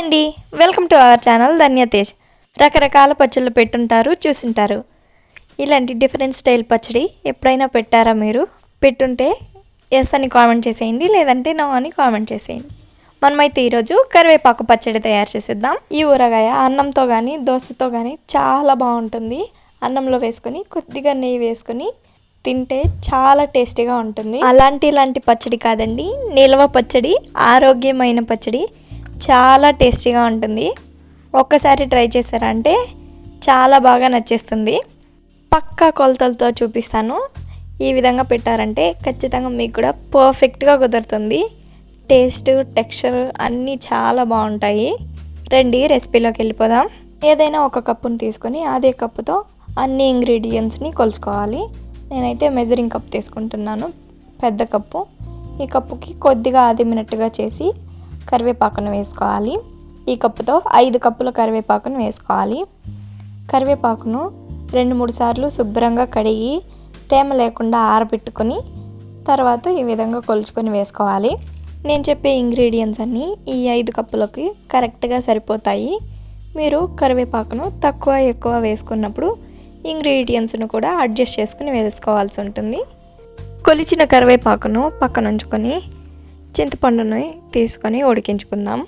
అండి. Welcome to our channel Dhanyatej రకరకాల పచ్చళ్ళు పెట్టుంటారు చూసింటారు. ఇలాంటి డిఫరెంట్ స్టైల్ పచ్చడి ఎప్పుడైనా పెట్టారా మీరు? పెట్టుంటే ఎస్ అని కామెంట్ చేసేయండి లేదంటే నో అని కామెంట్ చేసేయండి. మనమైతే ఈరోజు కరివేపాకు పచ్చడి తయారు చేసేద్దాం. ఈ ఊరగాయ అన్నంతో కానీ దోశతో కానీ చాలా బాగుంటుంది. అన్నంలో వేసుకొని కొద్దిగా నెయ్యి వేసుకొని తింటే చాలా టేస్టీగా ఉంటుంది. అలాంటి ఇలాంటి పచ్చడి కాదండి. నిల్వ పచ్చడి ఆరోగ్యమైన పచ్చడి. చాలా టేస్టీగా ఉంటుంది. ఒక్కసారి ట్రై చేశారంటే చాలా బాగా నచ్చేస్తుంది. పక్కా కొలతలతో చూపిస్తాను. ఈ విధంగా పెట్టారంటే ఖచ్చితంగా మీకు కూడా పర్ఫెక్ట్గా కుదురుతుంది. టేస్ట్ టెక్స్చర్ అన్నీ చాలా బాగుంటాయి. రండి రెసిపీలోకి వెళ్ళిపోదాం. ఏదైనా ఒక కప్పును తీసుకొని అదే కప్పుతో అన్ని ఇంగ్రీడియంట్స్ని కొలుచుకోవాలి. నేనైతే మెజరింగ్ కప్ తీసుకుంటున్నాను. పెద్ద కప్పు. ఈ కప్పుకి కొద్దిగా ఆదిమినట్టుగా చేసి కరివేపాకును వేసుకోవాలి. ఈ కప్పుతో ఐదు కప్పుల కరివేపాకును వేసుకోవాలి. కరివేపాకును రెండు మూడు సార్లు శుభ్రంగా కడిగి తేమ లేకుండా ఆరబెట్టుకొని తర్వాత ఈ విధంగా కొలుచుకొని వేసుకోవాలి. నేను చెప్పే ఇంగ్రీడియంట్స్ అన్నీ ఈ ఐదు కప్పులకి కరెక్ట్గా సరిపోతాయి. మీరు కరివేపాకును తక్కువ ఎక్కువ వేసుకున్నప్పుడు ఇంగ్రీడియంట్స్ను కూడా అడ్జస్ట్ చేసుకుని వేసుకోవాల్సి ఉంటుంది. కొలిచిన కరివేపాకును పక్కన ఉంచుకొని చింతపండుని తీసుకొని ఉడికించుకుందాం.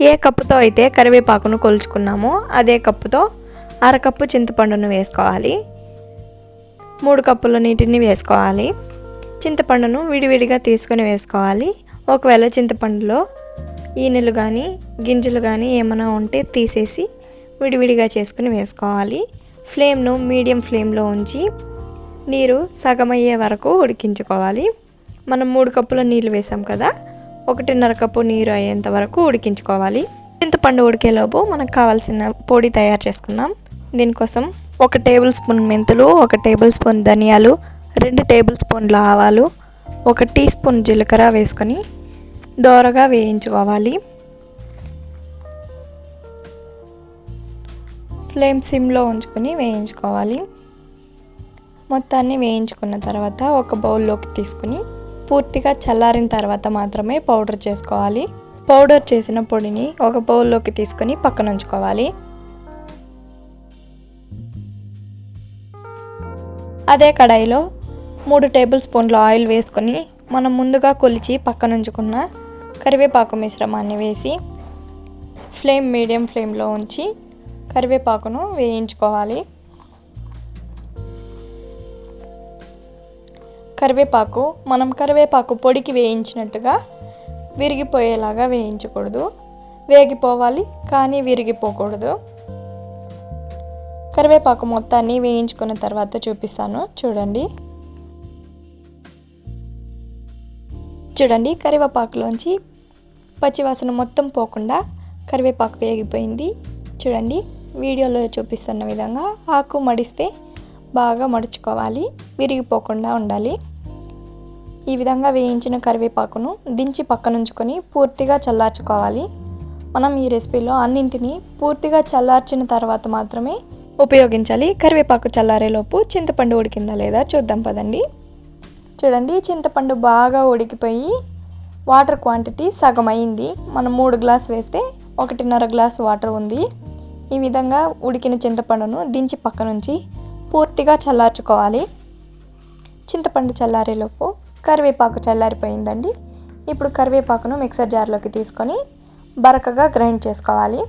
ఏ కప్పుతో అయితే కరివేపాకును కొలుచుకున్నామో అదే కప్పుతో అరకప్పు చింతపండును వేసుకోవాలి. మూడు కప్పుల నీటిని వేసుకోవాలి. చింతపండును విడివిడిగా తీసుకొని వేసుకోవాలి. ఒకవేళ చింతపండులో ఈనెలు కానీ గింజలు కానీ ఏమైనా ఉంటే తీసేసి విడివిడిగా చేసుకుని వేసుకోవాలి. ఫ్లేమ్ను మీడియం ఫ్లేమ్లో ఉంచి నీరు సగమయ్యే వరకు ఉడికించుకోవాలి. మనం మూడు కప్పుల నీళ్ళు వేసాం కదా? ఒకటిన్నర కప్పు నీరు అయ్యేంత వరకు ఉడికించుకోవాలి. చింతపండు ఉడికేలోపు మనకు కావాల్సిన పొడి తయారు చేసుకుందాం. దీనికోసం ఒక టేబుల్ స్పూన్ మెంతులు ఒక టేబుల్ స్పూన్ ధనియాలు రెండు టేబుల్ స్పూన్ల ఆవాలు ఒక టీ స్పూన్ జీలకర్ర వేసుకొని దోరగా వేయించుకోవాలి. ఫ్లేమ్ సిమ్లో ఉంచుకొని వేయించుకోవాలి. మొత్తాన్ని వేయించుకున్న తర్వాత ఒక బౌల్లోకి తీసుకుని పూర్తిగా చల్లారిన తర్వాత మాత్రమే పౌడర్ చేసుకోవాలి. పౌడర్ చేసిన పొడిని ఒక బౌల్లోకి తీసుకొని పక్కన ఉంచుకోవాలి. అదే కడాయిలో మూడు టేబుల్ స్పూన్ల ఆయిల్ వేసుకొని మనం ముందుగా కొలిచి పక్కన ఉంచుకున్న కరివేపాకు మిశ్రమాన్ని వేసి ఫ్లేమ్ మీడియం ఫ్లేమ్లో ఉంచి కరివేపాకును వేయించుకోవాలి. కరివేపాకు మనం కరివేపాకు పొడికి వేయించినట్టుగా విరిగిపోయేలాగా వేయించకూడదు. వేగిపోవాలి కానీ విరిగిపోకూడదు. కరివేపాకు మొత్తాన్ని వేయించుకున్న తర్వాత చూపిస్తాను. చూడండి. చూడండి కరివేపాకులోంచి పచ్చివాసన మొత్తం పోకుండా కరివేపాకు వేగిపోయింది. చూడండి వీడియోలో చూపిస్తున్న విధంగా ఆకు మడిస్తే బాగా మడుచుకోవాలి విరిగిపోకుండా ఉండాలి. ఈ విధంగా వేయించిన కరివేపాకును దించి పక్కనుంచుకొని పూర్తిగా చల్లార్చుకోవాలి. మనం ఈ రెసిపీలో అన్నింటినీ పూర్తిగా చల్లార్చిన తర్వాత మాత్రమే ఉపయోగించాలి. కరివేపాకు చల్లారేలోపు చింతపండు ఉడికిందా లేదా చూద్దాం పదండి. చూడండి చింతపండు బాగా ఉడికిపోయి వాటర్ క్వాంటిటీ సగం అయింది. మనం మూడు గ్లాస్ వేస్తే ఒకటిన్నర గ్లాస్ వాటర్ ఉంది. ఈ విధంగా ఉడికిన చింతపండును దించి పక్క నుంచి పూర్తిగా చల్లార్చుకోవాలి. చింతపండు చల్లారేలోపు కరివేపాకు చల్లారిపోయిందండి. ఇప్పుడు కరివేపాకును మిక్సర్ జార్లోకి తీసుకొని బరకగా గ్రైండ్ చేసుకోవాలి.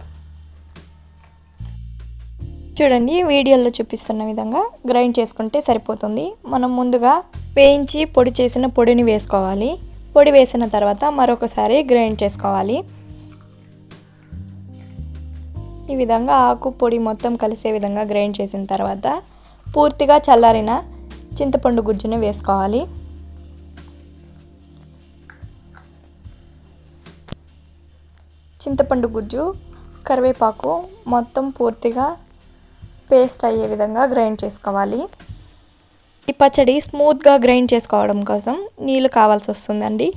చూడండి వీడియోలో చూపిస్తున్న విధంగా గ్రైండ్ చేసుకుంటే సరిపోతుంది. మనం ముందుగా వేయించి పొడి చేసిన పొడిని వేసుకోవాలి. పొడి వేసిన తర్వాత మరొకసారి గ్రైండ్ చేసుకోవాలి. ఈ విధంగా ఆకు పొడి మొత్తం కలిసే విధంగా గ్రైండ్ చేసిన తర్వాత పూర్తిగా చల్లారిన చింతపండు గుజ్జును వేసుకోవాలి. చింతపండు గుజ్జు కరివేపాకు మొత్తం పూర్తిగా పేస్ట్ అయ్యే విధంగా గ్రైండ్ చేసుకోవాలి. ఈ పచ్చడి స్మూత్గా గ్రైండ్ చేసుకోవడం కోసం నీళ్ళు కావాల్సి వస్తుందండి.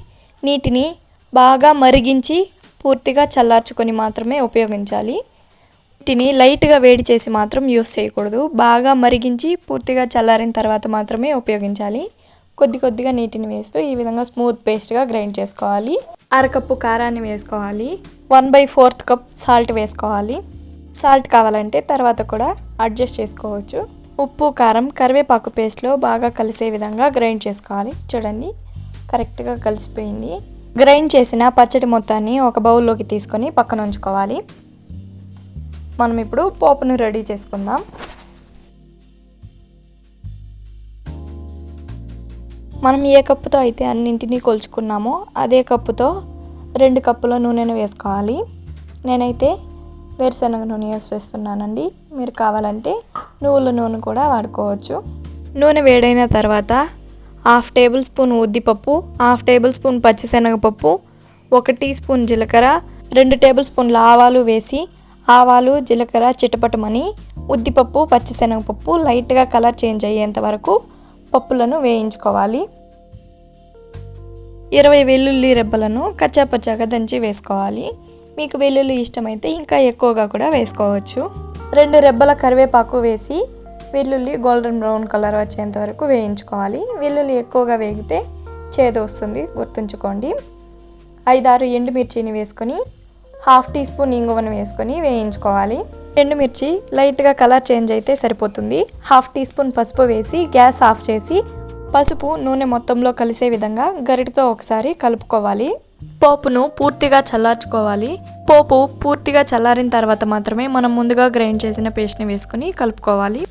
నీటిని బాగా మరిగించి పూర్తిగా చల్లార్చుకొని మాత్రమే ఉపయోగించాలి. వీటిని లైట్గా వేడి చేసి మాత్రం యూస్ చేయకూడదు. బాగా మరిగించి పూర్తిగా చల్లారిన తర్వాత మాత్రమే ఉపయోగించాలి. కొద్ది కొద్దిగా నీటిని వేస్తూ ఈ విధంగా స్మూత్ పేస్ట్గా గ్రైండ్ చేసుకోవాలి. అరకప్పు కారాన్ని వేసుకోవాలి. One by fourth cup salt వేసుకోవాలి. సాల్ట్ కావాలంటే తర్వాత కూడా అడ్జస్ట్ చేసుకోవచ్చు. ఉప్పు కారం కరివేపాకు పేస్ట్లో బాగా కలిసే విధంగా గ్రైండ్ చేసుకోవాలి. చూడండి కరెక్ట్గా కలిసిపోయింది. గ్రైండ్ చేసిన పచ్చడి మొత్తాన్ని ఒక బౌల్లోకి తీసుకొని పక్కన ఉంచుకోవాలి. మనం ఇప్పుడు పోపును రెడీ చేసుకుందాం. మనం ఏ కప్పుతో అయితే అన్నింటినీ కొలుచుకున్నామో అదే కప్పుతో రెండు కప్పుల నూనెను వేసుకోవాలి. నేనైతే వేరుశనగ నూనె యూస్ చేస్తున్నానండి. మీరు కావాలంటే నువ్వుల నూనె కూడా వాడుకోవచ్చు. నూనె వేడైన తర్వాత హాఫ్ టేబుల్ స్పూన్ ఉద్దిపప్పు హాఫ్ టేబుల్ స్పూన్ పచ్చిశనగపప్పు ఒక టీ స్పూన్ జీలకర్ర రెండు టేబుల్ స్పూన్ల ఆవాలు వేసి ఆవాలు జీలకర్ర చిటపటమని ఉద్దిపప్పు పచ్చిశనగపప్పు లైట్గా కలర్ చేంజ్ అయ్యేంత వరకు పప్పులను వేయించుకోవాలి. ఇరవై వెల్లుల్లి రెబ్బలను కచ్చాపచ్చాగా దంచి వేసుకోవాలి. మీకు వెల్లుల్లి ఇష్టమైతే ఇంకా ఎక్కువగా కూడా వేసుకోవచ్చు. రెండు రెబ్బల కరివేపాకు వేసి వెల్లుల్లి గోల్డెన్ బ్రౌన్ కలర్ వచ్చేంత వరకు వేయించుకోవాలి. వెల్లుల్లి ఎక్కువగా వేగితే చేదు వస్తుంది గుర్తుంచుకోండి. ఐదారు ఎండుమిర్చిని వేసుకొని హాఫ్ టీ స్పూన్ ఇంగువను వేసుకొని వేయించుకోవాలి. ఎండుమిర్చి లైట్గా కలర్ చేంజ్ అయితే సరిపోతుంది. హాఫ్ టీ స్పూన్ పసుపు వేసి గ్యాస్ ఆఫ్ చేసి పసుపు నూనె మొత్తంలో కలిసే విధంగా గరిటతో ఒకసారి కలుపుకోవాలి. పోపును పూర్తిగా చల్లార్చుకోవాలి. పోపు పూర్తిగా చల్లారిన తర్వాత మాత్రమే మనం ముందుగా గ్రైండ్ చేసిన పేస్ట్ని వేసుకుని కలుపుకోవాలి.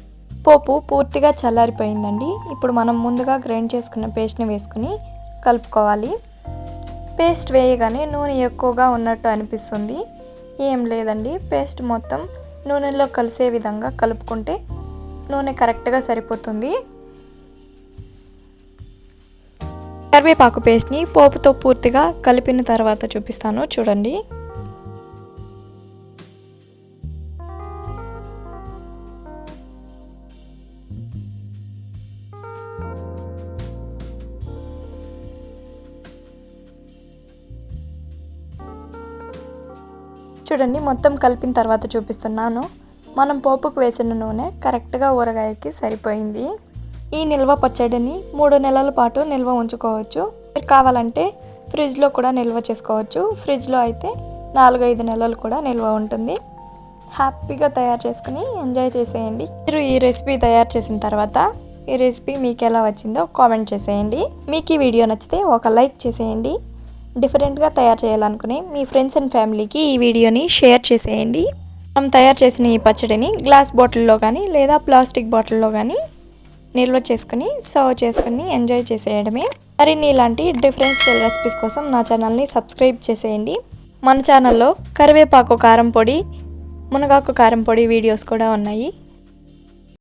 పోపు పూర్తిగా చల్లారిపోయిందండి. ఇప్పుడు మనం ముందుగా గ్రైండ్ చేసుకున్న పేస్ట్ని వేసుకుని కలుపుకోవాలి. పేస్ట్ వేయగానే నూనె ఎక్కువగా ఉన్నట్టు అనిపిస్తుంది. ఏం లేదండి పేస్ట్ మొత్తం నూనెలో కలిసే విధంగా కలుపుకుంటే నూనె కరెక్ట్గా సరిపోతుంది. కరివేపాకు పేస్ట్ని పోపుతో పూర్తిగా కలిపిన తర్వాత చూపిస్తాను చూడండి. చూడండి మొత్తం కలిపిన తర్వాత చూపిస్తున్నాను. మనం పోపుకు వేసిన నూనె కరెక్ట్గా ఊరగాయకి సరిపోయింది. ఈ నిల్వ పచ్చడిని మూడు నెలల పాటు నిల్వ ఉంచుకోవచ్చు. మీరు కావాలంటే ఫ్రిడ్జ్లో కూడా నిల్వ చేసుకోవచ్చు. ఫ్రిడ్జ్లో అయితే నాలుగైదు నెలలు కూడా నిల్వ ఉంటుంది. హ్యాపీగా తయారు చేసుకుని ఎంజాయ్ చేసేయండి. మీరు ఈ రెసిపీ తయారు చేసిన తర్వాత ఈ రెసిపీ మీకు ఎలా వచ్చిందో కామెంట్ చేసేయండి. మీకు ఈ వీడియో నచ్చితే ఒక లైక్ చేసేయండి. డిఫరెంట్గా తయారు చేయాలనుకునే మీ ఫ్రెండ్స్ అండ్ ఫ్యామిలీకి ఈ వీడియోని షేర్ చేసేయండి. మనం తయారు చేసిన ఈ పచ్చడిని గ్లాస్ బాటిల్లో కానీ లేదా ప్లాస్టిక్ బాటిల్లో కానీ నిల్వ చేసుకుని సర్వ్ చేసుకుని ఎంజాయ్ చేసేయడమే. మరిన్ని ఇలాంటి డిఫరెంట్ స్టైల్ రెసిపీస్ కోసం నా ఛానల్ని సబ్స్క్రైబ్ చేసేయండి. మన ఛానల్లో కరివేపాకు కారం పొడి మునగాకు కారం పొడి వీడియోస్ కూడా ఉన్నాయి.